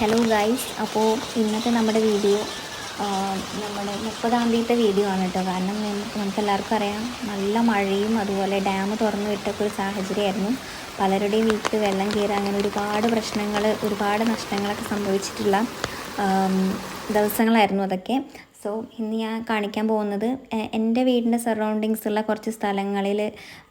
Hello guys അപ്പോൾ ഇന്നത്തെ നമ്മുടെ വീഡിയോ നമ്മുടെ മുപ്പതാം തീയതിത്തെ വീഡിയോ ആണ് കേട്ടോ. കാരണം നമുക്ക് എല്ലാവർക്കും അറിയാം നല്ല മഴയും അതുപോലെ ഡാം തുറന്നു വിട്ടൊക്കെ ഒരു സാഹചര്യമായിരുന്നു. പലരുടെയും വീട്ടിൽ വെള്ളം കയറുക അങ്ങനെ ഒരുപാട് പ്രശ്നങ്ങൾ ഒരുപാട് നഷ്ടങ്ങളൊക്കെ സംഭവിച്ചിട്ടുള്ള ദിവസങ്ങളായിരുന്നു അതൊക്കെ. സോ ഇന്ന് ഞാൻ കാണിക്കാൻ പോകുന്നത് എന്റെ വീടിന്റെ സറൗണ്ടിങ്സ് ഉള്ള കുറച്ച് സ്ഥലങ്ങളിൽ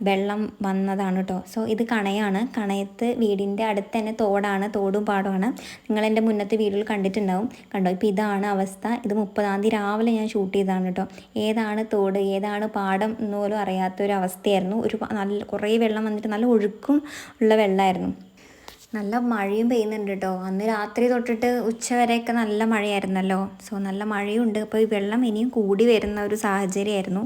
വെള്ളം വന്നതാണ് കേട്ടോ സോ ഇത് കണയാണ്. കണയത്ത് വീടിന്റെ അടുത്ത് തന്നെ തോടാണ്. തോടും പാടമാണ്. നിങ്ങൾ എന്റെ മുന്നത്തെ വീഡിയോയിൽ കണ്ടിട്ടുണ്ടാവും. കണ്ടോ? ഇപ്പോൾ ഇതാണ് അവസ്ഥ. ഇത് മുപ്പതാം തീയതി രാവിലെ ഞാൻ ഷൂട്ട് ചെയ്തതാണ് കേട്ടോ ഏതാണ് തോട്? ഏതാണ് പാടം എന്ന് പോലും അറിയാത്തൊരു അവസ്ഥയായിരുന്നു. ഒരു നല്ല കുറേ വെള്ളം വന്നിട്ട് നല്ല ഒഴുക്കും ഉള്ള വെള്ളമായിരുന്നു. നല്ല മഴയും പെയ്യുന്നുണ്ട് കേട്ടോ അന്ന് രാത്രി തൊട്ടിട്ട് ഉച്ച വരെയൊക്കെ നല്ല മഴയായിരുന്നല്ലോ. സോ നല്ല മഴയുണ്ട്. അപ്പോൾ ഈ വെള്ളം ഇനിയും കൂടി വരുന്ന ഒരു സാഹചര്യമായിരുന്നു.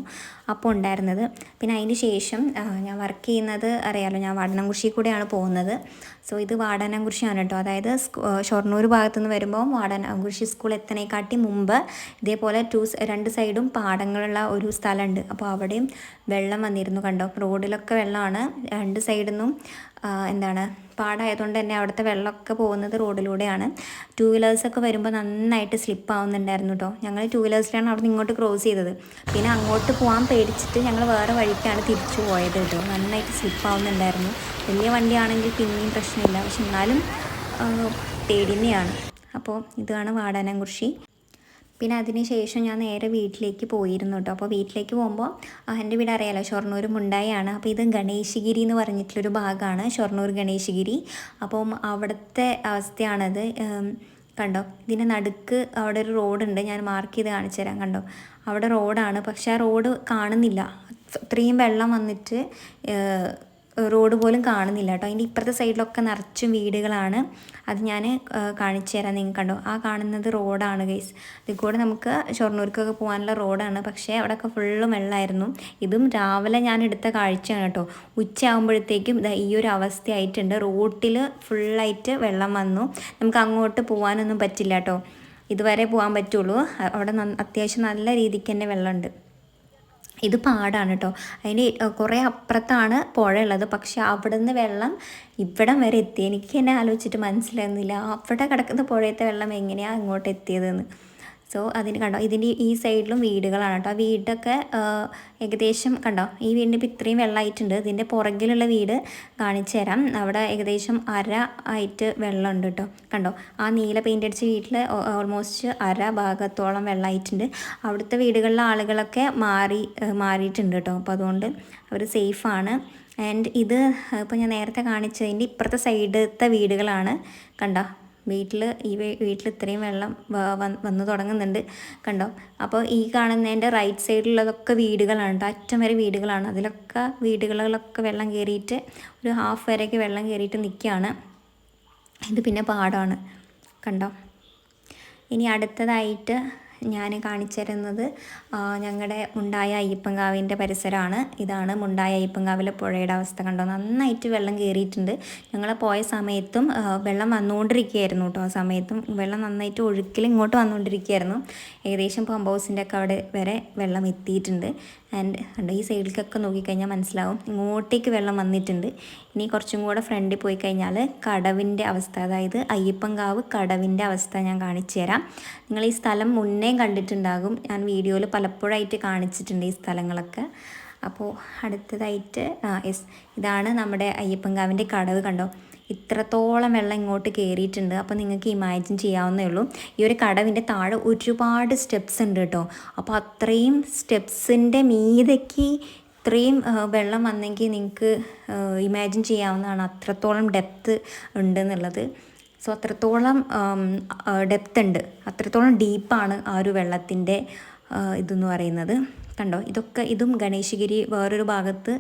അപ്പോൾ ഉണ്ടായിരുന്നത്. പിന്നെ അതിന് ശേഷം ഞാൻ വർക്ക് ചെയ്യുന്നത് അറിയാമല്ലോ ഞാൻ വാടനംകുറിശി കൂടെയാണ് പോകുന്നത്. സോ ഇത് വാടനംകുറിശിയാണ് കേട്ടോ. അതായത് ഷൊർണൂർ ഭാഗത്തുനിന്ന് വരുമ്പോൾ വാടനംകുറിശി സ്കൂൾ എത്തണേക്കാട്ടി മുമ്പ് ഇതേപോലെ ടു രണ്ട് സൈഡും പാടങ്ങളുള്ള ഒരു സ്ഥലമുണ്ട്. അപ്പോൾ അവിടെയും വെള്ളം വന്നിരുന്നു കണ്ടോ? റോഡിലൊക്കെ വെള്ളമാണ്. രണ്ട് സൈഡിൽ നിന്നും എന്താണ് പാടായതുകൊണ്ട് തന്നെ അവിടുത്തെ വെള്ളമൊക്കെ പോകുന്നത് റോഡിലൂടെയാണ്. ടൂ വീലേഴ്സൊക്കെ വരുമ്പോൾ നന്നായിട്ട് സ്ലിപ്പ് ആവുന്നുണ്ടായിരുന്നു കേട്ടോ. ഞങ്ങൾ ടൂ വീലേഴ്സിലാണ് അവിടെ നിന്ന് ഇങ്ങോട്ട് ക്രോസ് ചെയ്തത്. പിന്നെ അങ്ങോട്ട് പോകാൻ പേടിച്ചിട്ട് ഞങ്ങൾ വേറെ വഴിക്കാണ് തിരിച്ചു പോയത് കേട്ടോ. നന്നായിട്ട് സ്ലിപ്പാവുന്നുണ്ടായിരുന്നു വലിയ വണ്ടിയാണെങ്കിൽ പിന്നെയും പ്രശ്നമില്ല. പക്ഷെ എന്നാലും പേടി അപ്പോൾ ഇതാണ് വാടാനംകുറിശി പിന്നെ അതിന് ശേഷം ഞാൻ നേരെ വീട്ടിലേക്ക് പോയിരുന്നു കേട്ടോ. അപ്പോൾ വീട്ടിലേക്ക് പോകുമ്പോൾ എന്റെ വീട് അറിയാലോ ഷൊർണൂർ മുണ്ടായാണ് അപ്പോൾ ഇത് ഗണേശഗിരി എന്ന് പറഞ്ഞിട്ടുള്ളൊരു ഭാഗമാണ് ഷൊർണൂർ ഗണേശഗിരി. അപ്പം അവിടുത്തെ അവസ്ഥയാണത്. കണ്ടോ? ഇതിന്റെ നടുക്ക് അവിടെ ഒരു റോഡുണ്ട്. ഞാൻ മാർക്ക് ചെയ്ത് കാണിച്ചു തരാം കണ്ടോ? അവിടെ റോഡാണ്. പക്ഷേ ആ റോഡ് കാണുന്നില്ല. അത്രയും വെള്ളം വന്നിട്ട് റോഡ് പോലും കാണുന്നില്ല കേട്ടോ. അതിന്റെ ഇപ്പുറത്തെ സൈഡിലൊക്കെ നിറച്ചും വീടുകളാണ്. അത് ഞാൻ കാണിച്ചു തരാം. നിങ്ങൾക്ക് കണ്ടോ? ആ കാണുന്നത് റോഡാണ് ഗൈസ് ഇതിൽ കൂടെ നമുക്ക് ഷൊർണൂർക്കൊക്കെ പോകാനുള്ള റോഡാണ്. പക്ഷേ അവിടെയൊക്കെ ഫുള്ളും വെള്ളമായിരുന്നു. ഇതും രാവിലെ ഞാൻ എടുത്ത കാഴ്ചയാണ് കേട്ടോ. ഉച്ചയാകുമ്പോഴത്തേക്കും ഈ ഒരു അവസ്ഥയായിട്ടുണ്ട്. റോട്ടിൽ ഫുള്ളായിട്ട് വെള്ളം വന്നു. നമുക്ക് അങ്ങോട്ട് പോകാനൊന്നും പറ്റില്ല കേട്ടോ. ഇതുവരെ പോകാൻ പറ്റുള്ളൂ. അവിടെ അത്യാവശ്യം നല്ല രീതിക്ക് തന്നെ വെള്ളമുണ്ട്. ഇത് പാടാണ് കേട്ടോ അതിന് കുറേ അപ്പുറത്താണ് പുഴ പക്ഷേ പക്ഷെ നിന്ന് വെള്ളം ഇവിടം വരെ എത്തി. എനിക്ക് തന്നെ ആലോചിച്ചിട്ട് മനസ്സിലാകുന്നില്ല അവിടെ കിടക്കുന്ന പുഴയത്തെ വെള്ളം എങ്ങനെയാണ് അങ്ങോട്ട് എത്തിയതെന്ന് സോ അതിന് കണ്ടോ ഇതിന്റെ ഈ സൈഡിലും വീടുകളാണ് കേട്ടോ. വീടൊക്കെ ഏകദേശം കണ്ടോ ഈ വീടിന്റെ ഇപ്പോൾ ഇത്രയും വെള്ളമായിട്ടുണ്ട്. ഇതിന്റെ പുറകിലുള്ള വീട് കാണിച്ചു തരാം. അവിടെ ഏകദേശം അര ആയിട്ട് വെള്ളമുണ്ട് കേട്ടോ. കണ്ടോ ആ നീല പെയിന്റ് അടിച്ച വീട്ടിൽ ഓൾമോസ്റ്റ് അര ഭാഗത്തോളം വെള്ളമായിട്ടുണ്ട്. അവിടുത്തെ വീടുകളിലെ ആളുകളൊക്കെ മാറി മാറിയിട്ടുണ്ട് കേട്ടോ. അപ്പോൾ അതുകൊണ്ട് അവർ സേഫാണ് ആൻഡ് ഇത് ഇപ്പോൾ ഞാൻ നേരത്തെ കാണിച്ചതിന്റെ ഇപ്പുറത്തെ സൈഡത്തെ വീടുകളാണ്. കണ്ടോ വീട്ടിൽ ഈ വീട്ടിൽ ഇത്രയും വെള്ളം വന്ന് തുടങ്ങുന്നുണ്ട് കണ്ടോ? അപ്പോൾ ഈ കാണുന്നതിന്റെ റൈറ്റ് സൈഡിലുള്ളതൊക്കെ വീടുകളാണ് അറ്റം വരെ വീടുകളാണ്. അതിലൊക്കെ വീടുകളിലൊക്കെ വെള്ളം കയറിയിട്ട് ഒരു ഹാഫ് വരെയൊക്കെ വെള്ളം കയറിയിട്ട് നിൽക്കുകയാണ് ഇത് പിന്നെ പാടമാണ് കണ്ടോ? ഇനി അടുത്തതായിട്ട് ഞാൻ കാണിച്ചു തരുന്നത് ഞങ്ങളുടെ മുണ്ടായ അയ്യപ്പൻകാവിന്റെ പരിസരമാണ് ഇതാണ് മുണ്ടായ അയ്യപ്പൻകാവിലെ പുഴയുടെ അവസ്ഥ കണ്ടോ? നന്നായിട്ട് വെള്ളം കയറിയിട്ടുണ്ട് ഞങ്ങൾ പോയ സമയത്തും വെള്ളം വന്നുകൊണ്ടിരിക്കുകയായിരുന്നു കേട്ടോ. ആ സമയത്തും വെള്ളം നന്നായിട്ട് ഒഴുക്കിൽ ഇങ്ങോട്ട് വന്നുകൊണ്ടിരിക്കുകയായിരുന്നു ഏകദേശം പമ്പ് ഹൗസിന്റെ ഒക്കെ അവിടെ വരെ വെള്ളം എത്തിയിട്ടുണ്ട്. ആൻഡ് കണ്ടോ ഈ സൈഡിലേക്കൊക്കെ നോക്കിക്കഴിഞ്ഞാൽ മനസ്സിലാവും. ഇങ്ങോട്ടേക്ക് വെള്ളം വന്നിട്ടുണ്ട്. ഇനി കുറച്ചും കൂടെ ഫ്രണ്ടിൽ പോയി കഴിഞ്ഞാൽ കടവിന്റെ അവസ്ഥ അതായത് അയ്യപ്പൻകാവ് കടവിന്റെ അവസ്ഥ ഞാൻ കാണിച്ചു തരാം. നിങ്ങൾ ഈ സ്ഥലം മുന്നേ കണ്ടിട്ടുണ്ടാകും. ഞാൻ വീഡിയോയിൽ പലപ്പോഴായിട്ട് കാണിച്ചിട്ടുണ്ട് ഈ സ്ഥലങ്ങളൊക്കെ. അപ്പോൾ അടുത്തതായിട്ട് ആ യെസ് ഇതാണ് നമ്മുടെ അയ്യപ്പൻകാവിന്റെ കടവ് കണ്ടോ. ഇത്രത്തോളം വെള്ളം ഇങ്ങോട്ട് കയറിയിട്ടുണ്ട് അപ്പോൾ നിങ്ങൾക്ക് ഇമാജിൻ ചെയ്യാവുന്നേ ഉള്ളൂ. ഈ ഒരു കടവിന്റെ താഴെ ഒരുപാട് സ്റ്റെപ്സ് ഉണ്ട് കേട്ടോ. അപ്പോൾ അത്രയും സ്റ്റെപ്സിന്റെ മീതയ്ക്ക് ഇത്രയും വെള്ളം വന്നെങ്കിൽ നിങ്ങൾക്ക് ഇമാജിൻ ചെയ്യാവുന്നതാണ്. അത്രത്തോളം ഡെപ്ത്ത് ഉണ്ട് എന്നുള്ളത് സോ അത്രത്തോളം ഡെപ്ത്ത് ഉണ്ട്. അത്രത്തോളം ഡീപ്പാണ് ആ ഒരു വെള്ളത്തിന്റെ ഇതെന്ന് പറയുന്നത്. കണ്ടോ? ഇതൊക്കെ ഇതും ഗണേശഗിരി വേറൊരു ഭാഗത്ത്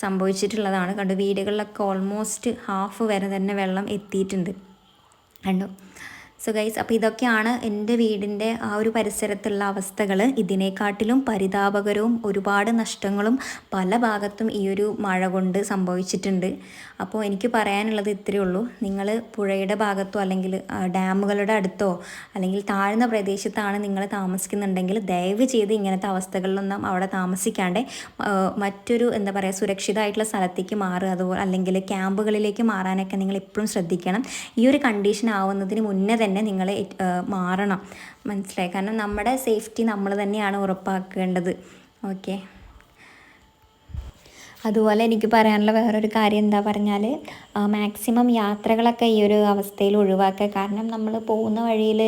സംഭവിച്ചിട്ടുള്ളതാണ്. കണ്ടു വീടുകളിലൊക്കെ ഓൾമോസ്റ്റ് ഹാഫ് വരെ തന്നെ വെള്ളം എത്തിയിട്ടുണ്ട്. കണ്ടോ. സോ ഗൈസ് അപ്പോൾ ഇതൊക്കെയാണ് എന്റെ വീടിന്റെ ആ ഒരു പരിസരത്തുള്ള അവസ്ഥകൾ ഇതിനെക്കാട്ടിലും പരിതാപകരവും ഒരുപാട് നഷ്ടങ്ങളും പല ഭാഗത്തും ഈ ഒരു മഴ കൊണ്ട് സംഭവിച്ചിട്ടുണ്ട്. അപ്പോൾ എനിക്ക് പറയാനുള്ളത് ഇത്രയേ ഉള്ളൂ. നിങ്ങൾ പുഴയുടെ ഭാഗത്തോ അല്ലെങ്കിൽ ഡാമുകളുടെ അടുത്തോ അല്ലെങ്കിൽ താഴ്ന്ന പ്രദേശത്താണ് നിങ്ങൾ താമസിക്കുന്നുണ്ടെങ്കിൽ ദയവ് ചെയ്ത് ഇങ്ങനത്തെ അവസ്ഥകളിലൊന്നും അവിടെ താമസിക്കാണ്ട് മറ്റൊരു എന്താ പറയുക സുരക്ഷിതമായിട്ടുള്ള സ്ഥലത്തേക്ക് മാറുക. അതുപോലെ അല്ലെങ്കിൽ ക്യാമ്പുകളിലേക്ക് മാറാനൊക്കെ നിങ്ങൾ എപ്പോഴും ശ്രദ്ധിക്കണം. ഈ ഒരു കണ്ടീഷൻ ആവുന്നതിന് മുന്നേ തന്നെ നിങ്ങൾ മാറണം. മനസ്സിലായി? കാരണം നമ്മുടെ സേഫ്റ്റി നമ്മൾ തന്നെയാണ് ഉറപ്പാക്കേണ്ടത്. ഓക്കെ അതുപോലെ എനിക്ക് പറയാനുള്ള വേറൊരു കാര്യം എന്താ പറഞ്ഞാൽ മാക്സിമം യാത്രകളൊക്കെ ഈ ഒരു അവസ്ഥയിൽ ഒഴിവാക്കുക. കാരണം നമ്മൾ പോകുന്ന വഴിയിൽ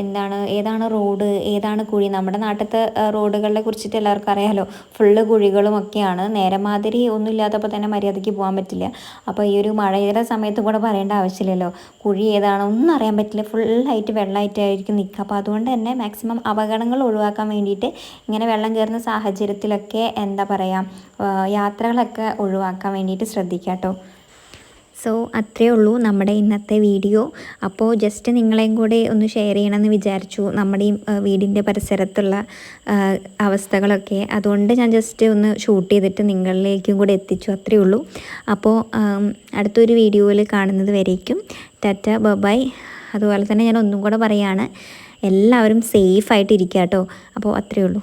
എന്താണ് ഏതാണ് റോഡ് ഏതാണ് കുഴി? നമ്മുടെ നാട്ടിലത്തെ റോഡുകളെ കുറിച്ചിട്ട് എല്ലാവർക്കും അറിയാലോ. ഫുള്ള് കുഴികളും ഒക്കെയാണ്. നേരെ മാതിരി ഒന്നും ഇല്ലാത്തപ്പോൾ തന്നെ മര്യാദയ്ക്ക് പോകാൻ പറ്റില്ല. അപ്പോൾ ഈ ഒരു മഴയുടെ സമയത്ത് കൂടെ പറയേണ്ട ആവശ്യമില്ലല്ലോ. കുഴി ഏതാണോ ഒന്നും അറിയാൻ പറ്റില്ല. ഫുള്ളായിട്ട് വെള്ളമായിട്ടായിരിക്കും നിൽക്കുക. അപ്പോൾ അതുകൊണ്ട് തന്നെ മാക്സിമം അപകടങ്ങൾ ഒഴിവാക്കാൻ വേണ്ടിയിട്ട് ഇങ്ങനെ വെള്ളം കയറുന്ന സാഹചര്യത്തിലൊക്കെ എന്താ പറയുക യാത്രകളൊക്കെ ഒഴിവാക്കാൻ വേണ്ടിയിട്ട് ശ്രദ്ധിക്കുക കേട്ടോ. സോ അത്രേ ഉള്ളൂ നമ്മുടെ ഇന്നത്തെ വീഡിയോ. അപ്പോൾ ജസ്റ്റ് നിങ്ങളെയും കൂടെ ഒന്ന് ഷെയർ ചെയ്യണമെന്ന് വിചാരിച്ചു. നമ്മുടെ ഈ വീടിന്റെ പരിസരത്തുള്ള അവസ്ഥകളൊക്കെ. അതുകൊണ്ട് ഞാൻ ജസ്റ്റ് ഒന്ന് ഷൂട്ട് ചെയ്തിട്ട് നിങ്ങളിലേക്കും കൂടെ എത്തിച്ചു. അത്രേ ഉള്ളൂ. അപ്പോൾ അടുത്തൊരു വീഡിയോയിൽ കാണുന്നത് വരേക്കും. ടാറ്റ ബബായ് അതുപോലെ തന്നെ ഞാൻ ഒന്നും കൂടെ പറയാണ്. എല്ലാവരും സേഫായിട്ട് ഇരിക്കുക കേട്ടോ. അപ്പോൾ അത്രേ ഉള്ളൂ.